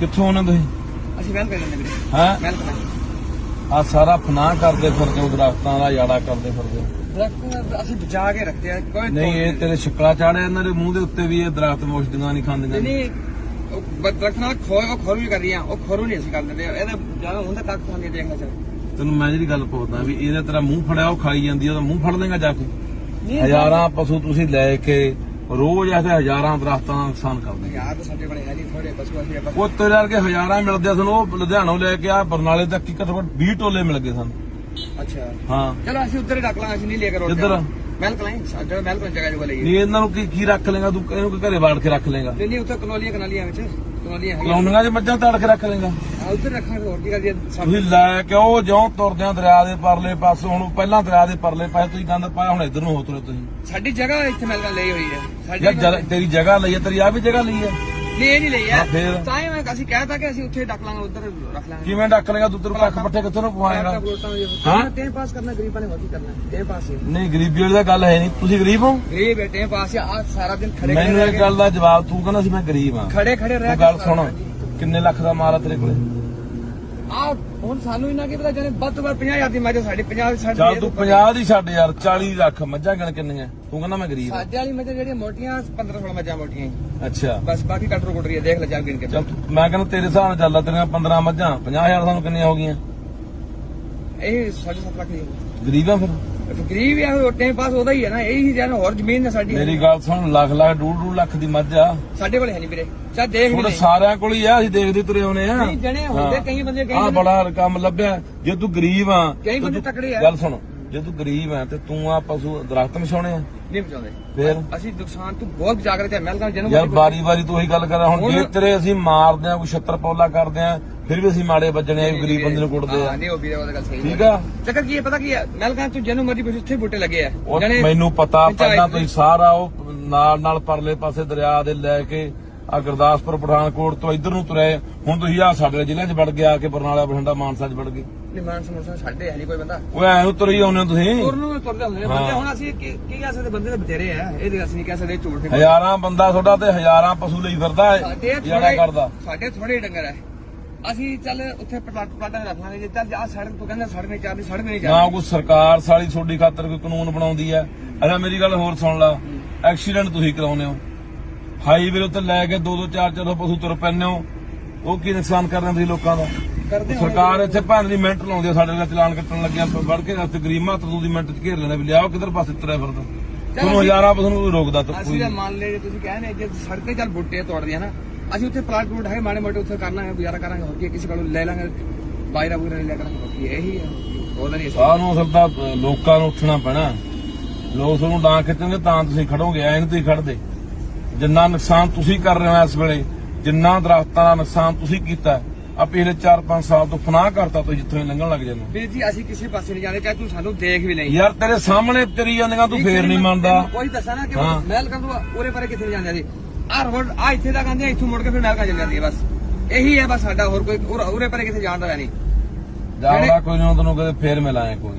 ਕਿੱਥੋਂ ਆਉਣਾ ਤੁਸੀਂ? ਅਸੀਂ ਵੈਲ ਕਰ ਜਾਂਦੇ ਵੀਰੇ। ਹਾਂ? ਵੈਲ ਕਰ ਆ ਸਾਰਾ ਫਨਾਹ ਕਰਦੇ ਫਿਰਦੇ ਹੋ ਦਰਖਤਾਂ ਦਾ ਯਾੜਾ ਕਰਦੇ ਫਿਰਦੇ ਹੋ। ਅਸੀਂ ਬਚਾ ਕੇ ਰੱਖਦੇ ਆ ਕੋਈ ਨਹੀਂ ਇਹ ਤੇਰੇ ਛਿੱਕਲਾ ਚਾੜਿਆ ਇਹਨਾਂ ਦੇ ਮੂੰਹ ਦੇ ਉੱਤੇ ਵੀ ਇਹ ਦਰਖਤ ਮੁਸ਼ਦੀਆਂ ਨਹੀਂ ਖਾਂਦੀਆਂ। ਨਹੀਂ ਨਾਲ ਖੋਏ ਉਹ ਖੋਰੂ ਵੀ ਕਰ ਰਹੀਆਂ ਉਹ ਖੋਰੂ ਨਹੀਂ ਅਸੀਂ ਕਰ ਦਿੰਦੇ। ਇਹਦਾ ਜ਼ਿਆਦਾ ਹੁੰਦਾ ਤੱਕ ਖਾਂਦੇ ਦੇਖਣਾ ਚਾਹੀਦਾ ਤੈਨੂੰ ਮੈਂ ਜਿਹੜੀ ਗੱਲ ਪੁੱਛਦਾ ਵੀ ਇਹਦਾ ਤੇਰਾ ਮੂੰਹ ਫੜਿਆ ਉਹ ਖਾਈ ਜਾਂਦੀ ਆ, ਉਹਦਾ ਮੂੰਹ ਫੜ ਲੇਗਾ ਜਾ ਕੇ। ਨਹੀਂ ਹਜ਼ਾਰਾਂ ਪਸ਼ੂ ਤੁਸੀਂ ਲੈ ਕੇ ਰੋਜ਼ ਐਸੇ ਹਜ਼ਾਰਾਂ ਦਰਖਤਾਂ ਦਾ ਨੁਕਸਾਨ ਕਰਦੇ ਯਾਰ ਤਾਂ ਸਾਡੇ ਬੜੇ ਹੈ ਨਹੀਂ ਥੋੜੇ ਪਸ਼ੂ ਅਸੀਂ ਬਸ ਉਹ ਤੇਰੇ ਵਰਗੇ ਹਜ਼ਾਰਾਂ ਮਿਲਦੇ ਸਾਨੂੰ ਉਹ ਲੁਧਿਆਣੋਂ ਲੈ ਕੇ ਆ ਬਰਨਾਲੇ ਤੱਕ ਕੀ ਘੱਟੋ ਘੱਟ 20 ਟੋਲੇ ਮਿਲ ਗਏ ਸਾਨੂੰ। ਅੱਛਾ। ਹਾਂ। ਚਲੋ ਅਸੀਂ ਉੱਧਰ ਹੀ ਰੱਖ ਲਾਂਗੇ ਅਸੀਂ ਨਹੀਂ ਲੈ ਕੇ ਰੋਡ ਕਿੱਧਰ? ਮਹਿਲ ਕਲਾਈ ਸਾਡਾ ਮਹਿਲ ਕਲਾਈ ਜਗ੍ਹਾ ਜਗ੍ਹਾ ਲਈ। ਨਹੀਂ ਇਹਨਾਂ ਨੂੰ ਕੀ ਕੀ ਰੱਖ ਲੇਗਾ ਤੂੰ ਇਹਨੂੰ ਘਰੇ ਵਾੜ ਕੇ ਰੱਖ ਲੇਗਾ ਨਹੀਂ ਨਹੀਂ ਉੱਥੇ ਕਨੋਲੀਆਂ ਕਨਾਲੀਆਂ ਵਿੱਚ। ਹੈਗੀਆਂ ਕਲੋਨੀਆਂ 'ਚ ਮੱਝਾਂ ਤਾੜ ਕੇ ਰੱਖ ਲੇਗਾ ਆ ਉੱਧਰ ਰੱਖਾਂਗੇ ਹੋਰ ਕੀ ਕਰਦੀ ਸਭ ਤੁਸੀਂ ਲੈ ਕੇ ਉਹ ਜਿਉਂ ਤੁਰਦੇ ਆ ਦਰਿਆ ਦੇ ਪਰਲੇ ਪਾਸੇ ਹੁਣ ਪਹਿਲਾਂ ਦਰਿਆ ਦੇ ਪਰਲੇ ਪਾਸੇ ਤੁਸੀਂ ਗੰਦ ਪਾਇਆ ਹੁਣ ਇੱਧਰ ਨੂੰ ਹੋ ਤੁਰੇ ਤੁਸੀਂ। ਸਾਡੀ ਜਗ੍ਹਾ ਇੱਥੇ ਕਲਾਈ ਲਈ ਹੋਈ ਹੈ। ਸਾਡੀ ਯਾਰ ਜਦ- ਤੇਰੀ ਜਗ੍ਹਾ ਲਈ ਹੈ ਤੇਰੀ ਆ ਵੀ ਜਗ੍ਹਾ ਲਈ ਹੈ। ਇਹ ਨਹੀਂ ਲਈ ਹਾਂ, ਫਿਰ? ਤਾਂ ਹੀ ਮੈਂ ਅਸੀਂ ਕਹਿਤਾ ਕਿ ਅਸੀਂ ਉੱਥੇ ਡੱਕ ਲਾਂਗੇ ਉੱਧਰ ਰੱਖ ਲਾਂਗੇ। ਕਿਵੇਂ ਡੱਕ ਲੇਗਾ ਤੂੰ? ਤੇਰੇ ਕੱਖ ਪੱਠੇ ਕਿੱਥੋਂ ਨੂੰ ਪਵਾਏਗਾ ਹਾਂ? ਹਾਂ? ਟਾਈਮ ਪਾਸ ਕਰਨਾ ਗਰੀਬਾਂ ਨੇ ਕੀ ਕਰਨਾ। ਟਾਈਮ ਪਾਸ ਹੀ। ਨਹੀਂ ਗਰੀਬੀ ਵਾਲੀ ਤਾਂ ਗੱਲ ਹੈ ਨਹੀਂ। ਤੁਸੀਂ ਗਰੀਬ ਹੋ? ਗਰੀਬ ਹੈ ਟਾਈਮ ਪਾਸ ਆ ਸਾਰਾ ਦਿਨ ਖੜੇ ਮੈਨੂੰ ਖੜੇ ਇਹ ਗੱਲ ਦਾ ਜਵਾਬ ਤੂੰ ਕਹਿੰਦਾ ਸੀ ਮੈਂ ਗਰੀਬ ਹਾਂ। ਖੜੇ ਖੜੇ ਰਹਿ ਤੂੰ ਗੱਲ ਸੁਣ। ਕਿੰਨੇ ਲੱਖ ਦਾ ਮਾਲ ਆ ਤੇਰੇ ਕੋਲੇ? ਆ ਹੁਣ ਸਾਨੂੰ ਇਹਨਾਂ ਕੀ ਪਤਾ ਜਾਨੇ ਵੱਧ ਤੋਂ ਵੱਧ 50000 ਦੀ ਮੱਝ ਸਾਡੀ 50 ਸਾਡੀ ਚੱਲ ਤੂੰ 50 ਦੀ ਛੱਡ ਯਾਰ 40 ਲੱਖ ਮੱਝਾਂ ਗਣ ਕਿੰਨੀਆਂ ਤੂੰ ਕਹਿੰਦਾ ਮੈਂ ਗਰੀਬ ਸਾਡੇ ਵਾਲੀ ਮੱਝ ਜਿਹੜੀਆਂ ਮੋਟੀਆਂ 15 16 ਮੱਝਾਂ ਮੋਟੀਆਂ। ਅੱਛਾ ਬਸ ਬਾਕੀ ਕਟਰ ਕੁਟਰੀ ਦੇਖ ਲੈ ਚੱਲ ਗਿਣ ਕੇ ਚੱਲ ਤੂੰ ਮੈਂ ਕਹਿੰਦਾ ਤੇਰੇ ਹਿਸਾਬ ਨਾਲ ਚੱਲਦਾ ਤੇਰੀਆਂ 15 ਮੱਝਾਂ 50000 ਸਾਨੂੰ ਕਿੰਨੀਆਂ ਹੋ ਗਈਆਂ ਇਹ 7.5 ਲੱਖ ਦੀ ਗਰੀਬ ਆ ਫਿਰ? ਫਿਰ ਗਰੀਬ ਆ ਉਹ ਟਾਈਮ ਪਾਸ ਉਹਦਾ ਹੀ ਹੈ ਨਾ ਇਹੀ ਜਾਨ ਹੋਰ ਜ਼ਮੀਨ ਨੇ ਸਾਡੀ। ਮੇਰੀ ਗੱਲ ਸੁਣ ਲੱਖ ਲੱਖ ਡੂਢ ਡੂਢ ਲੱਖ ਦੀ ਮੱਝ ਆ। ਸਾਡੇ ਕੋਲ ਹੈ ਨਹੀਂ ਵੀਰੇ ਚਾ ਦੇਖ ਵੀ ਉਹਦੇ ਨਹੀਂ ਸਾਰਿਆਂ ਕੋਲ ਹੀ ਆ ਅਸੀਂ ਦੇਖਦੇ ਤੁਰੇ ਆਉਨੇ ਆ। ਨਹੀਂ ਜਣੇ ਹੁੰਦੇ ਕਈ ਬੰਦੇ ਕਈ ਆ ਬੰਦੇ- ਬੜਾ ਕੰਮ ਲੱਭਿਆ। ਜੇ ਤੂੰ ਗਰੀਬ ਆ ਕਈ ਬੰਦੇ ਤਕੜੇ ਆ। ਗੱਲ ਸੁਣ। ਜੇ ਤੂੰ ਗਰੀਬ ਆ ਤੇ ਤੂੰ ਆ ਪਸ਼ੂ ਦਰਖਤ ਮਛਾਉਣੇ ਆ। ਨਹੀਂ ਬਚਾਉਂਦੇ ਫੇਰ? ਅਸੀਂ ਨੁਕਸਾਨ ਤੋਂ ਬਹੁਤ ਜਾਗਰਤ ਹੈ ਮੈਂ ਕਹਿੰਦਾ ਜਨਮ ਯਾਰ ਬਾਰੀ ਬਾਰੀ ਤੂੰ ਉਹੀ ਗੱਲ ਕਰ ਹੁਣ ਹੁਣ- ਜੇ ਤੇਰੇ ਅਸੀਂ ਮਾਰਦੇ ਆ ਕੋਈ ਛੱਤਰ ਪੌਲਾ ਕਰਦੇ ਆ ਫਿਰ ਵੀ ਅਸੀਂ ਮਾੜੇ ਵੱਜਣੇ ਆ ਗਰੀਬ ਬੰਦੇ ਨੂੰ ਕੁੱਟਦੇ ਆ। ਹਾਂ, ਨਹੀਂ ਉਹ ਵੀਰੇ ਉਹ ਤਾਂ ਗੱਲ ਸਹੀ ਠੀਕ। ਆ? ਚੱਕਰ ਕੀ ਹੈ ਪਤਾ ਕੀ ਹੈ? ਮੈਂ ਕਹਿੰਦਾ ਤੂੰ ਜਨਮ ਮਰਦੀ ਪੁੱਛ ਉੱਥੇ ਬੂਟੇ ਲੱਗੇ ਆ। ਮੈਨੂੰ ਪਤਾ ਪਹਿਲਾਂ ਤੁਸੀਂ ਸਾਰਾ ਉਹ ਨਾਲ ਨਾਲ ਪਰਲੇ ਪਾਸੇ ਦਰਿਆ ਦੇ ਲੈ ਕੇ ਆ ਗੁਰਦਾਸਪੁਰ ਪਠਾਨਕੋਟ ਤੋਂ ਇੱਧਰ ਨੂੰ ਤੁਰੇ। ਹੁਣ ਤੁਸੀਂ ਆ ਸਾਡੇ ਜ਼ਿਲ੍ਹੇ 'ਚ ਵੜ ਗਿਆ ਕਿ ਬਰਨਾਲਾ ਬਠਿੰਡਾ ਮਾਨਸਾ 'ਚ ਵੜ ਗਏ। ਨਹੀਂ ਮਾਨ ਸਮੋਸਾ ਸਾਡੇ ਹੈ ਨਹੀਂ ਕੋਈ ਬੰਦਾ। ਉਹ ਐਂ ਨੂੰ ਤੁਰੀ ਆਉਂਦੇ ਹੋ ਤੁਸੀਂ। ਤੁਰਨ ਨੂੰ ਤੁਰਦੇ ਹੁੰਦੇ ਨੇ। ਬੰਦੇ ਹੁਣ ਅਸੀਂ ਕੀ ਕੀ ਕਹਿ ਸਕਦੇ ਬੰਦੇ ਤਾਂ ਬਥੇਰੇ ਆ। ਇਹ ਤੇ ਅਸੀਂ ਨਹੀਂ ਕਹਿ ਸਕਦੇ ਝੂਠ ਨਹੀਂ ਹਜ਼ਾਰਾਂ ਬੰਦਾ ਤੁਹਾਡਾ ਤੇ ਹਜ਼ਾਰਾਂ ਪਸ਼ੂ ਲਈ ਫਿਰਦਾ ਹੈ ਜਿਹੜਾ ਕਰਦਾ। ਸਾਡੇ ਥੋੜੇ ਡੰਗਰ ਹੈ ਅਸੀਂ ਚੱਲ ਉੱਥੇ ਪਲਾਟਾਂ ਰੱਖ ਲਾਂਗੇ। ਜੇ ਚੱਲ ਆ ਸੜਕ ਤੋਂ ਕਹਿੰਦਾ ਸੜਕ ਨਹੀਂ ਸੜਕ ਨਹੀਂ ਨਾ ਚੱਲਦੀ ਕੋਈ ਸਰਕਾਰ ਸਾਲੀ ਤੁਹਾਡੀ ਖਾਤਰ ਕੋਈ ਕਾਨੂੰਨ ਬਣਾਉਂਦੀ ਹੈ। ਅਰੇ ਮੇਰੀ ਗੱਲ ਹੋਰ ਸੁਣ ਲਾ। ਐਕਸੀਡੈਂਟ ਤੁਸੀਂ ਕਰਾਉਂਦੇ ਹੋ। ਹਾਈਵੇ ਉੱਤੇ ਲੈ ਕੇ ਦੋ ਦੋ ਚਾਰ ਚਾਰ ਪਸ਼ੂ ਤੁਰ ਪੈਂਦੇ ਹੋ। ਉਹ ਕੀ ਨੁਕਸਾਨ ਕਰ ਰਹੇ ਤੁਸੀਂ ਲੋਕਾਂ ਦਾ? ਸਰਕਾਰ ਇੱਥੇ ਭਾਂ ਦੀ ਮਿੰਟ ਲਾਉਂਦੀ ਆ ਸਾਡੇ ਨਾਲ ਚਲਾਨ ਕੱਟਣ ਲੱਗਿਆ ਵੜ ਕੇ ਰਸਤੇ ਗਰੀਬ ਮਾਤਰ ਤੂੰ ਦੀ ਮਿੰਟ ਚ ਘੇਰ ਲੈਣਾ ਵੀ ਲਿਆਓ ਕਿੱਧਰ ਪਾਸੇ ਤੁਰਿਆ ਫਿਰਦਾ। ਤੁਹਾਨੂੰ ਹਜ਼ਾਰਾਂ ਪਸ਼ੂ ਨੂੰ ਰੋਕਦਾ ਤਾਂ ਅਸੀਂ ਤਾਂ ਮੰਨ ਲੈ ਜੇ ਤੁਸੀਂ ਕਹਿੰਦੇ ਜੇ ਸੜਕ ਚੱਲ ਬੁੱਟੇ ਤੋੜਦੀਆਂ ਨਾ ਅਸੀਂ ਉੱਥੇ ਪਲਾਟ ਪਲੂਟ ਹੈ ਮਾੜੇ ਮੋਟੇ ਉੱਥੇ ਕਰਨਾ ਹੈ ਗੁਜ਼ਾਰਾ ਕਰਾਂਗੇ ਹੋਰ ਕੀ ਕਿਸੇ ਕੋਲੋਂ ਲੈ ਲਾਂਗੇ ਬਾਇਰਾ ਬੂਰਾ ਲੈ ਕਰਾਂਗੇ ਹੋਰ ਕੀ ਇਹੀ ਹੈ ਉਹਦਾ ਨਹੀਂ ਸਾਹ ਨੂੰ ਅਸਲ ਤਾਂ ਅ, ਲੋਕਾਂ ਨੂੰ ਉੱਠਣਾ ਪੈਣਾ। ਲੋਕ ਤੁਹਾਨੂੰ ਡਾਂ ਖਿੱਚਣਗੇ ਤਾਂ ਤੁਸੀਂ ਖੜੋਗੇ ਐਂ ਨਹੀਂ ਤੁਸੀਂ ਖੜਦੇ। ਜਿੰਨਾ ਨੁਕਸਾਨ ਤੁਸੀਂ ਕਰ ਰਹੇ ਹੋ ਇਸ ਵੇਲੇ ਜਿੰਨਾ ਦਰਖਤਾਂ ਦਾ ਨੁਕਸਾਨ ਤੁਸੀਂ ਕੀਤਾ ਆ ਪਿਛਲੇ 4-5 ਸਾਲ ਤੋਂ ਫਨਾਹ ਕਰਤਾ ਤੁਸੀਂ ਜਿੱਥੋਂ ਲੰਘਣ ਲੱਗ ਜਾਂਦੇ। ਵੀਰ ਜੀ ਅਸੀਂ ਕਿਸੇ ਪਾਸੇ ਨਹੀਂ ਜਾਂਦੇ ਚਾਹੇ ਤੂੰ ਸਾਨੂੰ ਦੇਖ ਵੀ ਲਈ। ਯਾਰ ਤੇਰੇ ਸਾਹਮਣੇ ਤੇਰੀ ਜਾਂਦੀਆਂ ਤੂੰ ਫੇਰ ਨਹੀਂ ਮੰਨਦਾ। ਕੋਈ ਦੱਸਾਂ ਨਾ ਕਿ। ਮਹਿਲ ਕਰ ਦੂਆ ਉਰੇ ਪਰੇ ਕਿੱਥੇ ਜਾਂਦੇ ਸੀ ਆ ਰੋਡ ਆ ਇੱਥੇ ਤੱਕ ਆਂਦੇ ਇੱਥੋਂ ਮੁੜ ਕੇ ਫਿਰ ਮਹਿਲ ਕਾ ਚੱਲ ਜਾਂਦੀ ਹੈ ਬਸ। ਇਹੀ ਹੈ ਬਸ ਸਾਡਾ ਹੋਰ ਕੋਈ ਉਰੇ- ਪਰੇ ਕਿੱਥੇ ਜਾਣ ਦਾ ਨਹੀਂ। ਜਾਵੜਾ ਕੋਈ ਨਾ ਤੈਨੂੰ ਕਦੇ ਫੇਰ ਮਿਲਾਂਗੇ ਕੋਈ